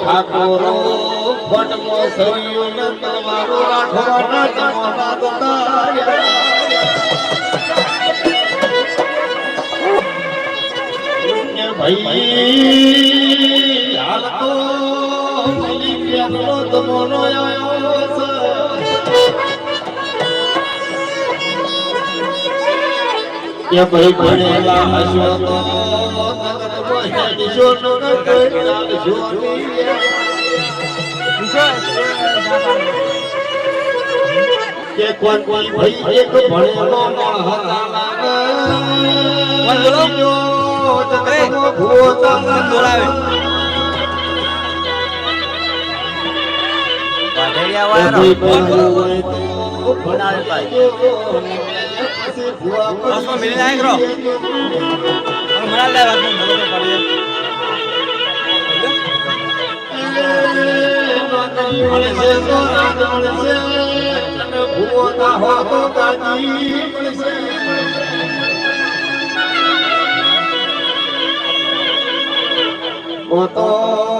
ઠાકોરો ફટમો સરિયો ને તલવારો રાઠોડના જમોના દતાયા ભાઈ હાલ તો તમોનો છે કે ભાઈ ભણેલા હશો તો હેડશો ન કોઈ ચાલશો કે કોણ કોણ ભાઈ એક ભણેલો મણ હતા લાગે જગતમાં ભૂવો ભૂવા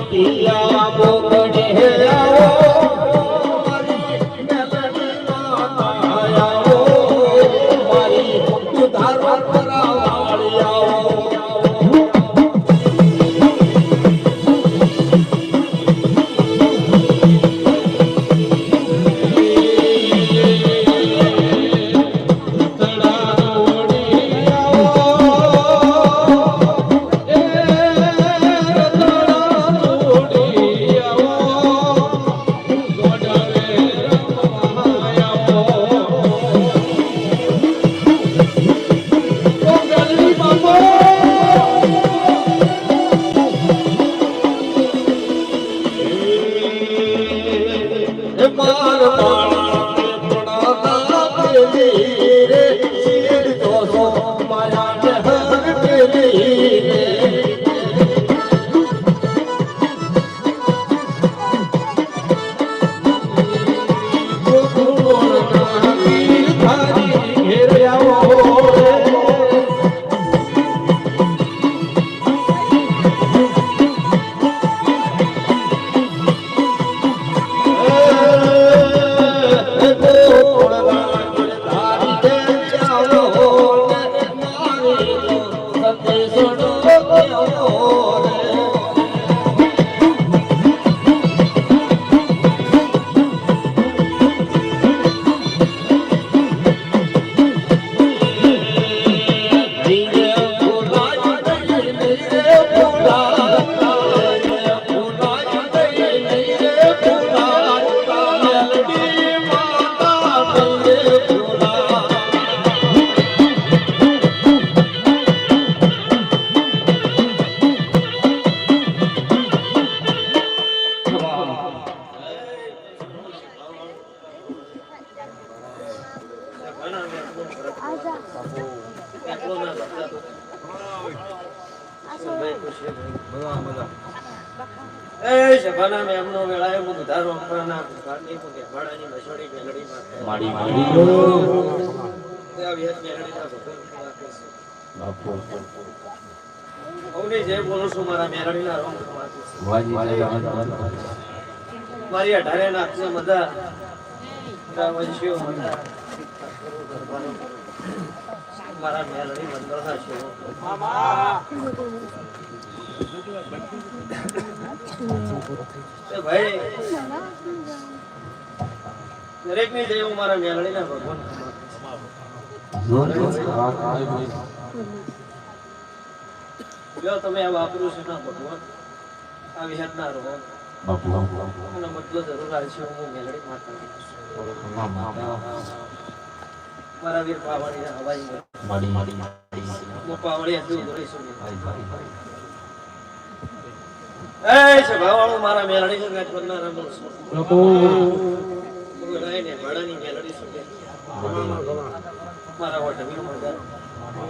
ಪಿಲ್ಲಾ করেছো મારા અઢારે નાખશે બધા વંશીઓ બધા મારા મેલડી મંડળના છે એ ભાઈ, દરેકની જય હું મારા મેલડીના ભગવાન ખમાતી તમે આ વાપરું છે ના ભગવાન. આ વિહાર ના રહો. અને મતલબ જરૂર આવશે હું મેલડી માતા મારા વીર પાવાડી હવાઈ માડી માડી માડી હું પાવડી હતું ભાઈ ભાઈ ભાઈ. એ છે ભાવાળો મારા મેલડી છે ગાંઠ બનનાર રમણ છું. બાપુ ને ભાડાની મેલડી છું મારા વટ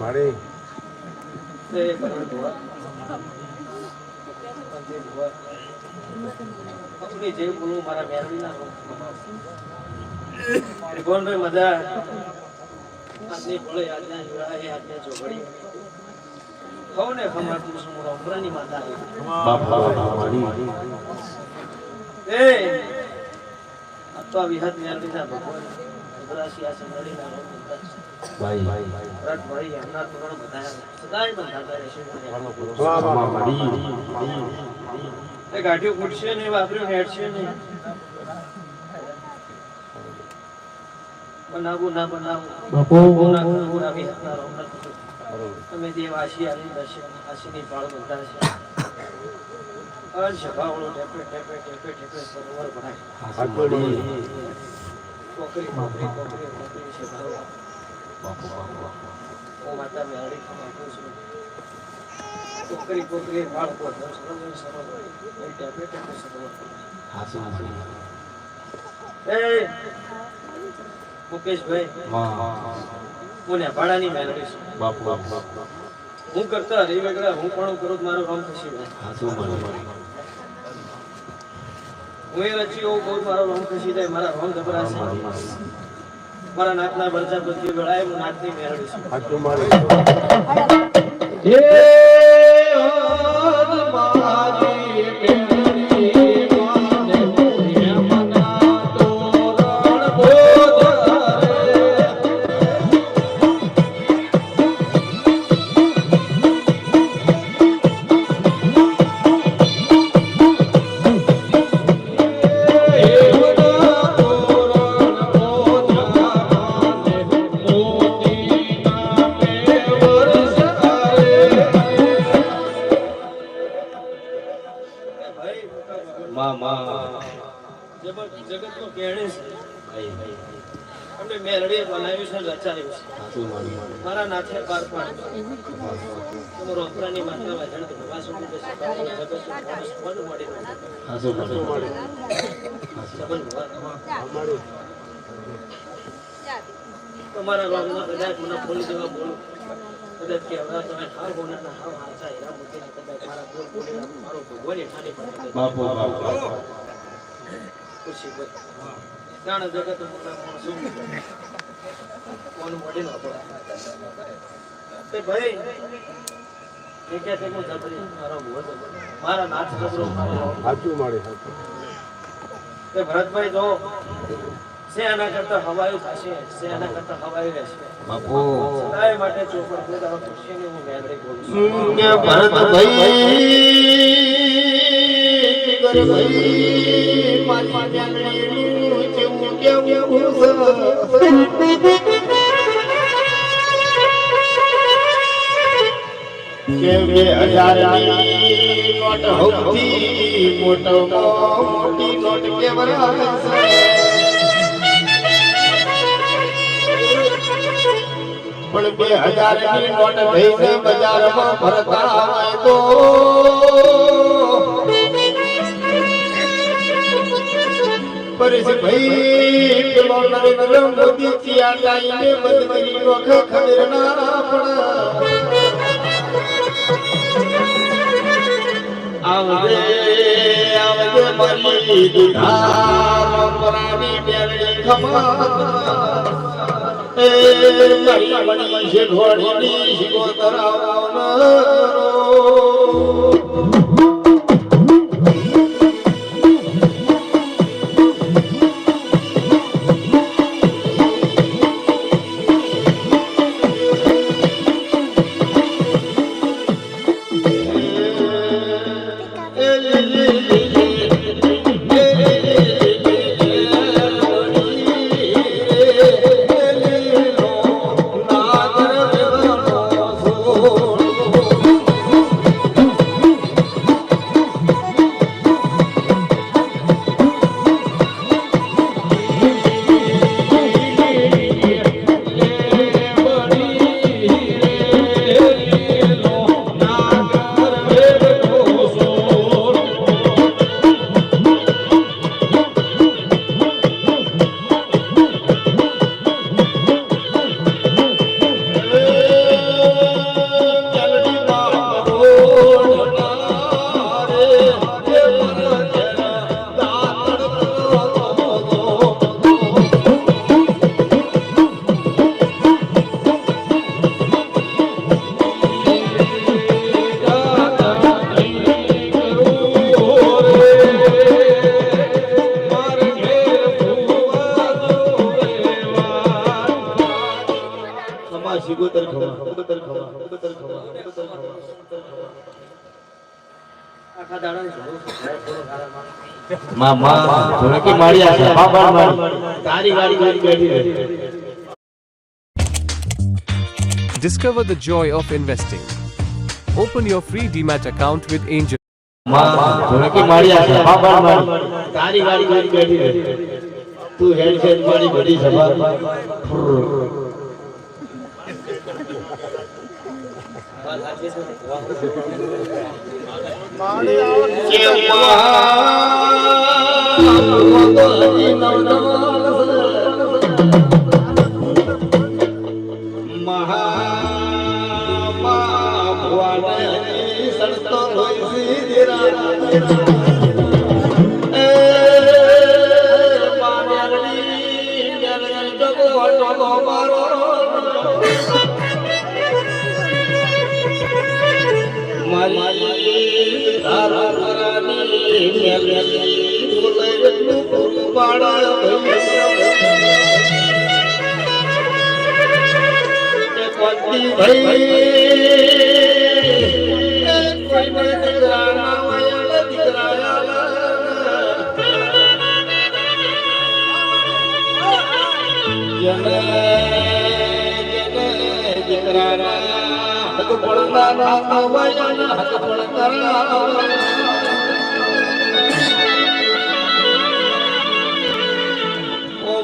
મારી. આપણી જે બોલું મારા મેલડી ના મજા. આજની ભલે આજના ખમાતું માતા. બાપુ એ વિહત મેલડીના ભગવાન. ઉભરાશી આ બધા છે. ભાઈ તોરણ બધા સદાય બંધાતા રહેશે એ ગાંઠિયું ફૂટશે નહીં વાપર્યું હેડશે નહીં. બનાવવું ના બનાવવું કરવું આવી નથી. તમે દેવ આશી આલી દશે આશીની પાળ બંધા છે. અન સભાવળો ટેપે ટેપે ટેપે ટેપે સરોવર ભરાય. કોકરી કોકરી કોકરી કોકરી છે ભાવ. બાપુ હું માતા મેળવી આપું છું. કોકરી કોકરી પાળ પર સરોવર સરોવર. ટેપે ટેપે સરોવર હાસુ એ મુકેશભાઈ વાહ હું નેભાડાની મેળવી છું. બાપુ બાપુ. હું કરતા હરી વેગડા હું પણ કરું મારું કામ ખુશી હું એ રચી બહુ મારો રોમ ખુશી થાય મારા રોમ ગભરાશે. મારા નાકના બરજા બધી વેળાએ હું નાકની મેળવી છું. તમારો અંતરાની માતા વાજણ તો ભગવાન સુધી જશે હાસુ માડી સંબંધ તમારા ગામમાં કદાચ મને બોલી દેવા બોલું. કદાચ કે હવે તમે હાચા હીરા મોતીને કદાચ મારા બોલ બોલી મારો ભગવાન ઠાણી પડે. બાપુ બાપુ. ખુશી ભાઈ જાણે જગત મોટા માણસો કોનું મળી ન પડે ભાઈ તે હું મારો ભૂવો જબરો મારા નાથ સાચું મારી તે ભરતભાઈ જો સે આના કરતા હવાયું થશે સે આના કરતા હવાયું રહેશે. બાપુ. સદાય માટે ચોપડ હું મેલડી બોલું કે ભરતભાઈ ગરભાઈ કેવું બે હજારની નોટ સૌથી મોટો મોટી નોટ પણ બે હજારની નોટ થઈને બજારમાં ભરતા તો. પરેશ ભાઈ એવો નરેન્દ્ર મોદી ચિયા ટાઈમે બદલી નોખ ખબર પડા આવજે આવજે મારી દુધાર પરાની બેરડી ખમા એ મારી મણી છે ઘોડીની શિકોતર માં માં ધોળકી માળિયા છે બાબા માળી તારી ગાડી ગાડી બેઠી રહે Discover the joy of investing. Open your free DMAT account with Angel. માં ધોળકી માળિયા છે બાબા માળી તારી ગાડી ગાડી બેઠી રહે તું હેડ છે મારી ઘડી સભા વાત સાચી છે ને? વાહ. મારી તારા તારાની મેલની બોલાયેલું પૂરું પાડા દીકરા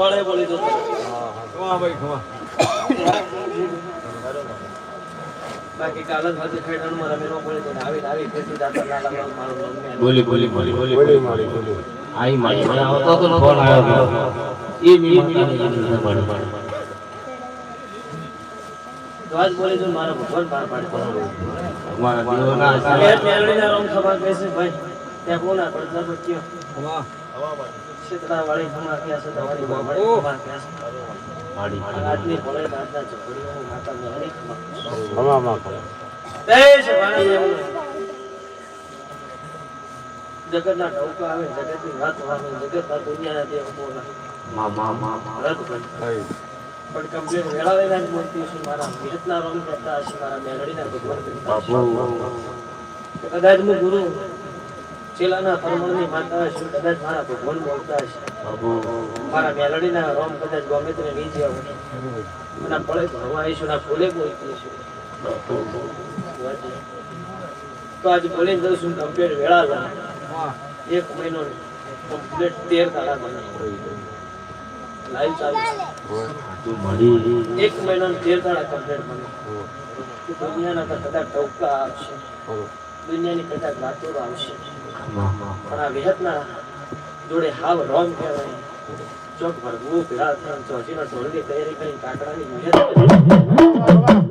ભલે બોલે જો બાકી કાલ જ હજી ખેડાણમાં રમેલો બોલે તો આવી આવી ખેતી દાતા ના મારું મન બોલી બોલી બોલી બોલી બોલી બોલી. આઈ મારી મને આવતો તો ફોન આવ્યો. એ મી માતા તો આજ બોલે જો મારા ભગવાન પાર પાડે. મારા દેવના આશીર્વાદ. ખબર ભાઈ. ત્યાં કોના પડતા તો કયો? શીતળા વાળી ખમા ક્યાં છે તમારી વાળી ખમા ક્યાં છે. માડી આજની ભલે દાદા ઝઘડીઓની માતા મેલડી ખમા તે છે ભાણા દેવને. જગતના ટોકા આવે જગતની વાત આવે જગતના દુનિયાના દેવ બોલા મા મા મા મા. પણ કમ્પ્લેટ વેળાવેલા જ મૂર્તિ છે મારા વિરતના રંગ કરતા હશે મારા મેલડીના ભગવાન કદાચ હું ગુરુ ચેલાના પરમણની માતા હશે કદાચ મારા ભગવાન બોલતા હશે. મારા મેલડીના રોમ કદાચ ગમે તેને હોય. અને ફળે ભણવા આવીશું ના ફૂલે બોલતી છું. તો આજે બોલીને દઉં છું કમ્પ્લેટ વેળા લા એક મહિનો કમ્પ્લેટ તેર તાળા બને લાઈવ ચાલુ. એક મહિનો તેર તાળા કમ્પ્લેટ બને દુનિયાના કદાચ ટોકા આવશે. દુનિયાની કદાચ વાતો આવશે. પણ આ વિહતના જોડે હાવ રોંગ કહેવાય. ચોક ભરવું પીડા થઈને ચોચીના ઢોલની તૈયારી કરી કાકડાની વિહત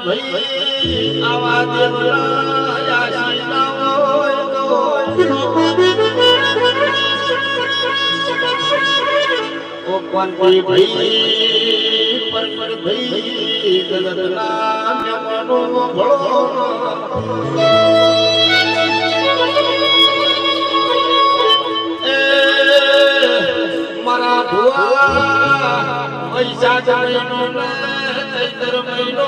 આવા ઓ કોંતી ભાઈ પર પર ભાઈ જગતના મેમનો ભળો એ મારા ભુવા પૈસા ને ચૈતર મહિનો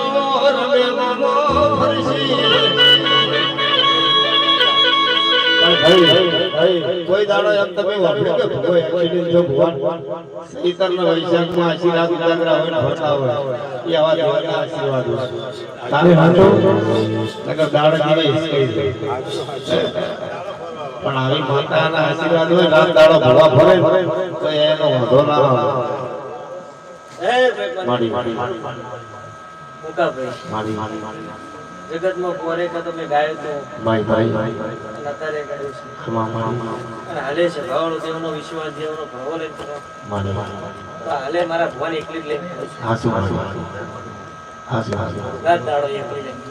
રમેલો કોઈ દાડો એમ તમે વાપર્યું કે ભગવો એક્સિડન્ટ જો ભગવાન ઈતરના વૈશાખમાં આશીર્વાદ ઉજાગરા હોય ને ફરતા હોય એ આવા દેવાના આશીર્વાદ તારે હાથો નકર દાડો જીવે પણ આવી માતાના આશીર્વાદ હોય રાત દાડો ભરવા ફરે તો એનો વાંધો ના આવે. મુકાભાઈ. જગતમાં કોરે કે તમે ગાયો તો ભાઈ ભાઈ ભાઈ અત્યારે ગાયું છે. ખમા ખમા અને હાલે છે ભાવનો દેવનો વિશ્વાસ દેવનો ભાવો લઈને કરો માડી તો હાલે મારા ભગવાન એકલી જ લઈને હાસુ હાસુ રાત દાડો એકલી લઈને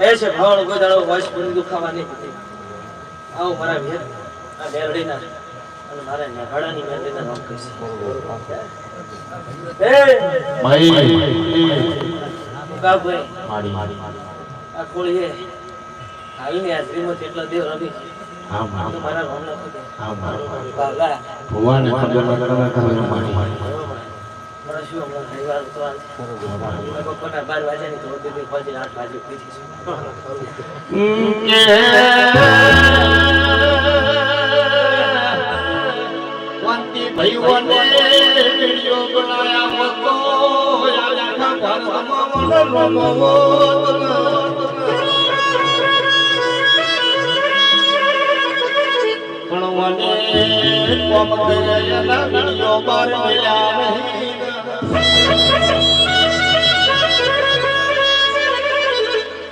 એ છે ભાવનો કોઈ દાડો વશ પૂરી દુખાવા નહીં હતી આવું મારા ભેદ આ મેરડીના. ભગવાન ખબર ન તો બાર આઠ વાગે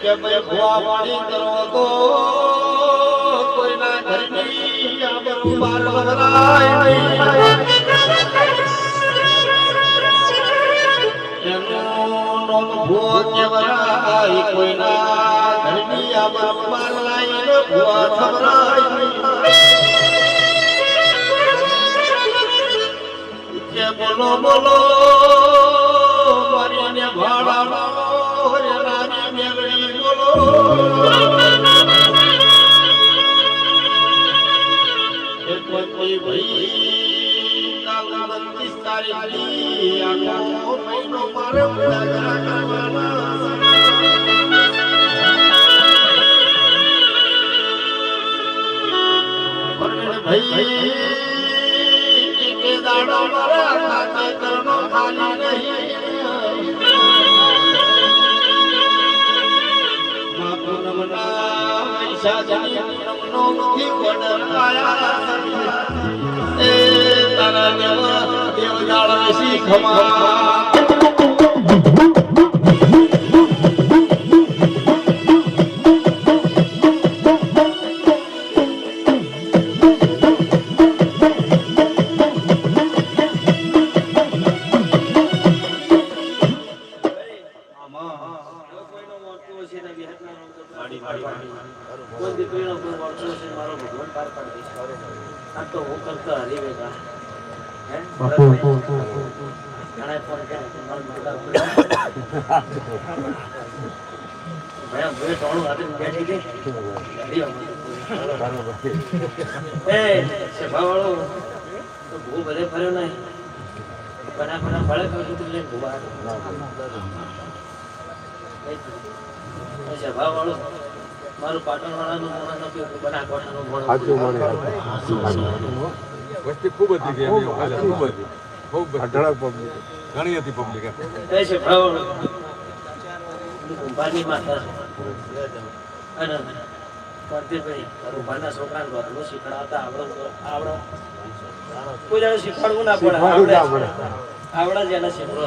કે ભાઈ ભુવા પાણી કરો તો કોઈના ઘરની આબરૂ બાર લાઈને ભુવા. કે બોલો બોલો મારી ને ભાડાનો રે રાની બોલો મારું પાટણ વાળાનું મોણ વસ્તી ખૂબ હતી ખૂબ હતી. ખૂબ હતી. ઘણી હતી પબ્લિક. એ સભાવાળો કુંભારની માતા. અને કાંતિભાઈ કુંભારના છોકરાને રોટલો શીખડાવતા આવડો આવડો. કોઈ જાણે શીખવાડવું ના પડે. આવડે. આવડા જેના એના શીખડો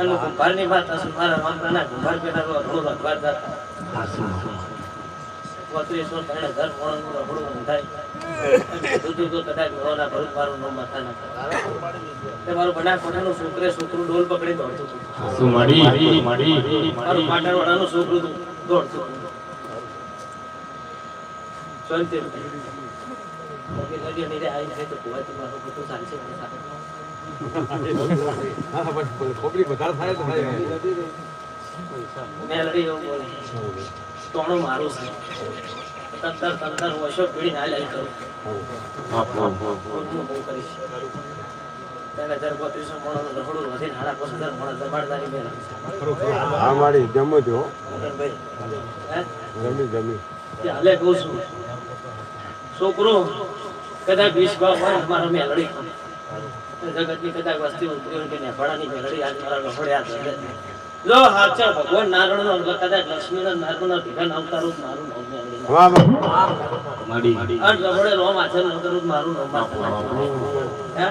અને કુંભારની વાત છે. મારા મામલાના કુંભાર પેલા રોટલો લખવા જતા. પોત્રીસો ત્રણ હજાર નોંધાય બધું તો કદાચ મારું ના તે મારું બના કોઠાનું છોકરે છોકરું ડોલ પકડી દોડતું હતું. મળી મારું પાટણવાળાનું છોકરું દોડતું હતું. નીરે જાય તો કુવાથી મારું બધું ચાલશે. ને પબ્લિક વધારે થાય તો થાય મારું છે તંતર તંતર વર્ષો પીડી ના લઈ કરું બહુ કરીશ ત્રણ હજાર બત્રીસો મોણસનું રખડું વધીને સાડા પાંચ હજાર મોણસ દબાણદારી મેળવે છે. હા મારી જમો છો મગનભાઈ, જમી જમી હાલે કહું છું છોકરો કદાચ વીસ ભાવ હોય મારા મેલડી જગતની કદાચ વસ્તી ઉતરી કે નેફાળાની આજ મારા લફડ્યા છે. જો હાચા ભગવાન નારાયણ નો કદાચ લક્ષ્મી ના નારાયણ ના ભેગા નામ મારું નામ વાહ વાહ. મળી આ રમડે રોમ આચર નામ મારું નામ હે?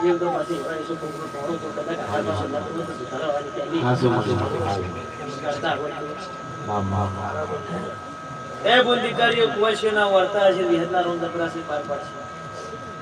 એવું તો પાછી એવા ઈસુ છોકરો ટોળો તો કદાચ આગળ પાછળ નતું નતું સુધારવાની પહેલી હાસુ મળી કરતા આવડતું. એ બોલ દીકરીઓ કુવાસીઓના વર્તા છે વિહતના રોમ દપરાસી પાર પાડશે.